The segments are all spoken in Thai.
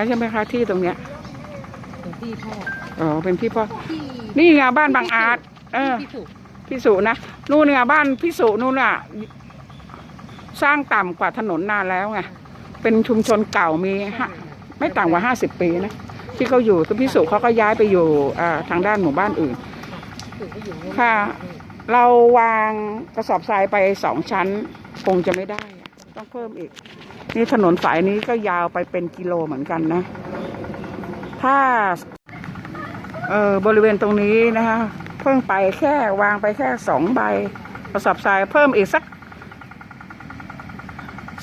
แล้วใช่ไหมคะที่ตรงเนี้ยเป็นที่พ่ออ๋อเป็นที่พ่อที่นี่ไงบ้านบางอาจเออที่สุดพี่สุนะนู่นไงบ้านพี่สุนู่นอะ สร้างต่ำกว่าถนนนานแล้วไงเป็นชุมชนเก่ามีฮะไม่ต่ำกว่าห้าสิบปีนะที่เขาอยู่คือพี่สุเขาก็ย้ายไปอยู่อ่าทางด้านหมู่บ้านอื่น สุดก็อยู่ค่ะ เราวางกระสอบทรายไปสองชั้น คงจะไม่ได้อะต้องเพิ่มอีก นี่ถนนสายนี้ก็ยาวไปเป็นกิโลเหมือนกันนะ ถ้าเออบริเวณตรงนี้นะคะ เพิ่งไปแค่วางไปแค่สองใบกระสอบทรายเพิ่มอีกสัก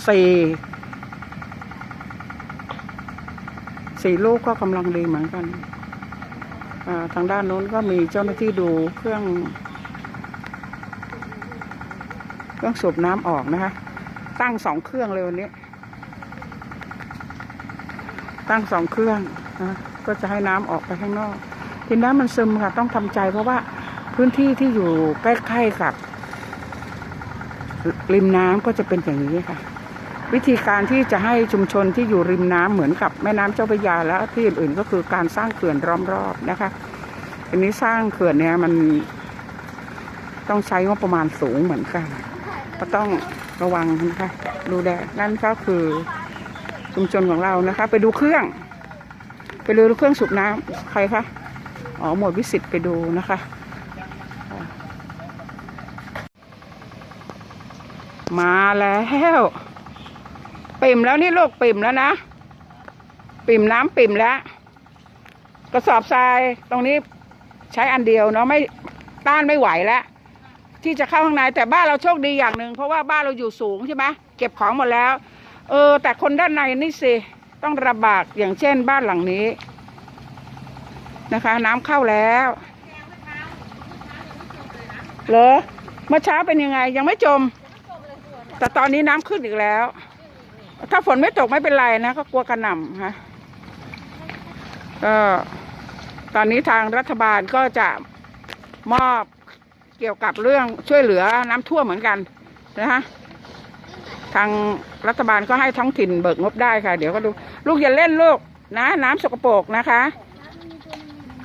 สี่สี่ลูกก็กำลังดีเหมือนกันอ่าทางด้านนู้นก็มีเจ้าหน้าที่ดูเครื่อง เครื่องสูบน้ำออกนะคะ ตั้งสองเครื่องเลยวันนี้ ตั้งสองเครื่องนะก็จะให้น้ำออกไปข้างนอกทีน้ำมันซึมค่ะ ต้องทำใจเพราะว่าพื้นที่ที่อยู่ใกล้ๆกับริมน้ำก็จะเป็นอย่างนี้ค่ะ วิธีการที่จะให้ชุมชนที่อยู่ริมน้ำเหมือนกับแม่น้ำเจ้าพระยาและที่อื่นๆ ก็คือการสร้างเขื่อนรอบๆนะคะทีนี้สร้างเขื่อนเนี่ยมันต้องใช้งบประมาณสูงเหมือนกัน ก็ต้องระวังนะคะ ดูแลนั่นก็คือ ชุมชนของเรานะคะ ไปดูเครื่อง ไปดูเครื่องสูบน้ำใครคะอ๋อหมวดวิสิตไปดูนะคะ มาแล้วปิ่มแล้วนี่ลูกปิ่มแล้วนะ ปิ่มน้ำปิ่มแล้ว กระสอบทรายตรงนี้ใช้อันเดียวเนาะไม่ต้านไม่ไหวแล้วที่จะเข้าข้างในแต่บ้านเราโชคดีอย่างหนึ่งเพราะว่าบ้านเราอยู่สูงใช่ไหมเก็บของหมดแล้ว เออ แต่คนด้านในนี่สิ ต้องระบากอย่างเช่นบ้านหลังนี้ นะคะ น้ำเข้าแล้วเหรอเมื่อเช้าเป็นยังไง ยังไม่จม แต่ตอนนี้น้ำขึ้นอีกแล้ว ถ้าฝนไม่ตกไม่เป็นไรนะ ก็กลัวกระหน่ำฮะก็ตอนนี้ทางรัฐบาลก็จะมอบเกี่ยวกับเรื่องช่วยเหลือน้ำท่วมเหมือนกันนะฮะ ทางรัฐบาลก็ให้ท้องถิ่นเบิกงบได้ค่ะ เดี๋ยวก็ดู ลูกอย่าเล่นลูกนะ น้ำสกปรกนะคะ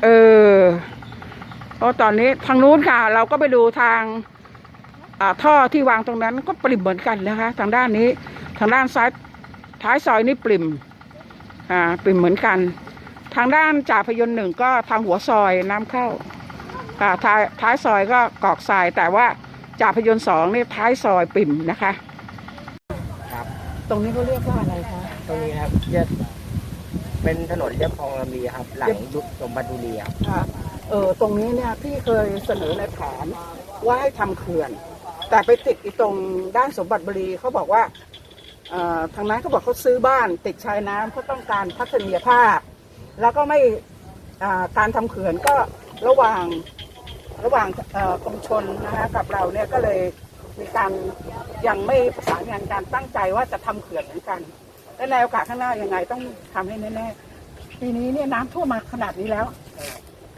เออเพราะตอนนี้ทางนู้นค่ะ เราก็ไปดูทางอ่าท่อที่วางตรงนั้นก็ปริ่มเหมือนกันนะคะ ทางด้านนี้ทางด้านซ้ายท้ายซอยนี่ปริ่มอ่าปริ่มเหมือนกัน ทางด้านจ่าพยนต์หนึ่งก็ทางหัวซอยน้ำเข้าอ่าท้ายท้ายซอยก็กอกทรายแต่ว่าจ่าพยนต์สองนี่ท้ายซอยปริ่มนะคะ ตรงนี้เขาเรียกว่าอะไรคะ ตรงนี้ครับจะเป็นถนนเรียบคลองลำดีครับ หลังยุคสมบัติบุรีครับค่ะเออตรงนี้เนี่ยพี่เคยเสนอในแผนว่าให้ทำเขื่อน แต่ไปติดอีตรงด้านสมบัติบุรีเขาบอกว่าเอ่อทางนั้นเขาบอกเขาซื้อบ้านติดชายน้ำเขาต้องการทัศนียภาพ แล้วก็ไม่อ่าการทำเขื่อนก็ระหว่างระหว่างเอ่อกรมชนนะคะกับเราเนี่ยก็เลย มีการยังไม่ประสานงานการตั้งใจว่าจะทำเขื่อนเหมือนกัน และในโอกาสข้างหน้ายังไงต้องทำให้แน่ๆปีนี้เนี่ยน้ำท่วมมาขนาดนี้แล้ว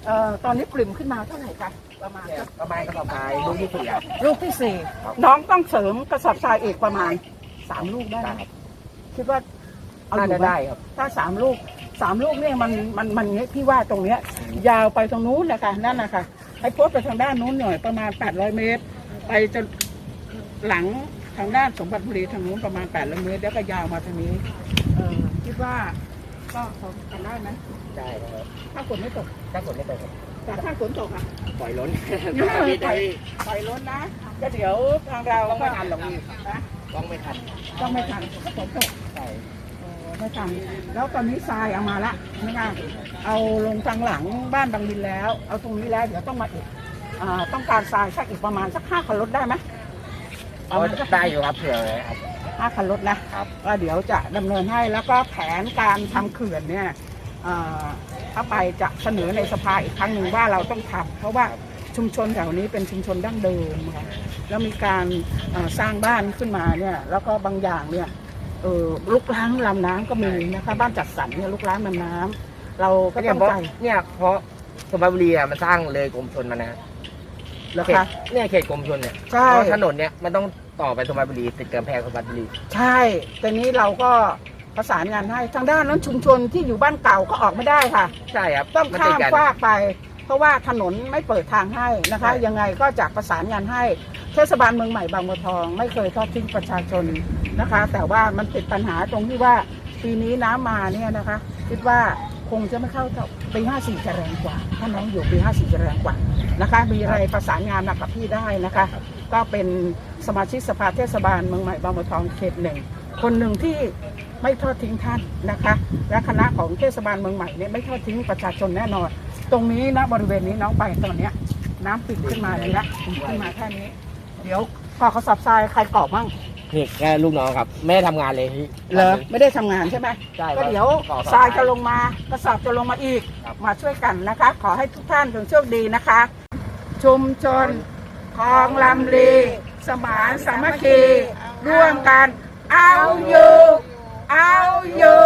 เอ่อตอนนี้ปริ่มขึ้นมาเท่าไหร่คะประมาณเนี่ยประมาณกระสอบทรายลูกที่สี่ครับลูกที่สี่ครับน้องต้องเสริมกระสอบทรายอีกประมาณสามลูกได้ไหมคิดว่าเอาอน่ายู่จะไหมได้ครับ ถ้าสามลูกสามลูกเนี่ยมันมันมันเนี้ยพี่ว่าตรงเนี้ย ยาวไปตรงนู้นนะคะนั่นนะคะให้โพสต์ไปทางด้านนู้นหน่อยประมาณแปดร้อยเมตร ไปจน หลังทางด้านสมบัติบุรีทางนู้นประมาณแปดร้อยเมตรแล้วก็ยาวมาทางนี้ เออคิดว่าก็พอทำได้ไหมได้ครับถ้าฝนไม่ตกถ้าฝนไม่ตกครับแต่ถ้าฝนตกอะปล่อยล้นเออพี่ได้ปล่อยรถนะก็เดี๋ยวทางเราต้องไม่ทันหรอกพี่นะต้องไม่ทันต้องไม่ทันถ้าฝนตกใช่เออไม่ทันแล้วตอนนี้ทรายเอามาละนะคะเอาลงทางหลังบ้านบางดินแล้ว เอาตรงนี้แล้ว เดี๋ยวต้องมาอีกอ่าต้องการทรายสักอีกประมาณสักห้าคันรถได้ไหม เอาได้อยู่ครับเผื่อเลยครับห้าคันรถนะครับก็เดี๋ยวจะดำเนินให้แล้วก็แผนการทำเขื่อนเนี่ยอ่าถ้าไปจะเสนอในสภาอีกครั้งหนึ่งว่าเราต้องทำเพราะว่าชุมชนแถวนี้เป็นชุมชนดั้งเดิมค่ะแล้วมีการอ่าสร้างบ้านขึ้นมาเนี่ยแล้วก็บางอย่างเนี่ยเออลุกล้างลำน้ำก็มีนะคะบ้านจัดสรรเนี่ยลุกล้างลำน้ำเราก็เนี่ยต้องเพราะใจ เนี่ยเพราะสมบัติบุรีอะมันสร้างเลยกรมชนมานะ เหรอเขตคะ เนี่ยเขตกรมชนเนี่ยใช่ เพราะถนนเนี่ยมันต้องต่อไปสมบัติบุรีติดกับแพงสมบัติบุรีใช่แต่นี้เราก็ประสานงานให้ทางด้านนั้นชุมชนที่อยู่บ้านเก่าก็ออกไม่ได้ค่ะ ใช่ครับต้องนข้าติดมกัน ฟากไป เพราะว่าถนนไม่เปิดทางให้นะคะ ใช่ ยังไงก็จะประสานงานให้เทศบาลเมืองใหม่บางบัวทอง ไม่เคยทอดทิ้งประชาชนนะคะ แต่ว่ามันติดปัญหาตรงที่ว่าปีนี้น้ำมาเนี่ยนะคะ คิดว่า คงจะไม่เข้าเท่าปี54จะแรงกว่า ถ้าน้องอยู่ปี54จะแรงกว่านะคะ มีอะไรประสานงานมากับพี่ได้นะคะ ก็เป็นสมาชิกสภาเทศบาลเมืองใหม่บางบัวทองเขตหนึ่งคนหนึ่งที่ไม่ทอดทิ้งท่านนะคะ และคณะของเทศบาลเมืองใหม่เนี่ยไม่ทอดทิ้งประชาชนแน่นอน ตรงนี้นะบริเวณนี้น้องไปตอนเนี้ยน้ำปิดขึ้นมาเลยละขึ้นมาแค่นี้ เดี๋ยวพอกระสอบทรายใครกรอกมั่ง นี่แค่ลูกน้องครับ ไม่ได้ทำงานเลยพี่เหรอไม่ได้ทำงานใช่ไหมใช่ก็เดี๋ยวก่อทรายจะลงมากระสอบจะลงมาอีกครับมาช่วยกันนะคะ ขอให้ทุกท่านจงโชคดีนะคะ ชุมชนคลองลำลี สมานสามัคคี ร่วมกัน เอาอยู่ เอาอยู่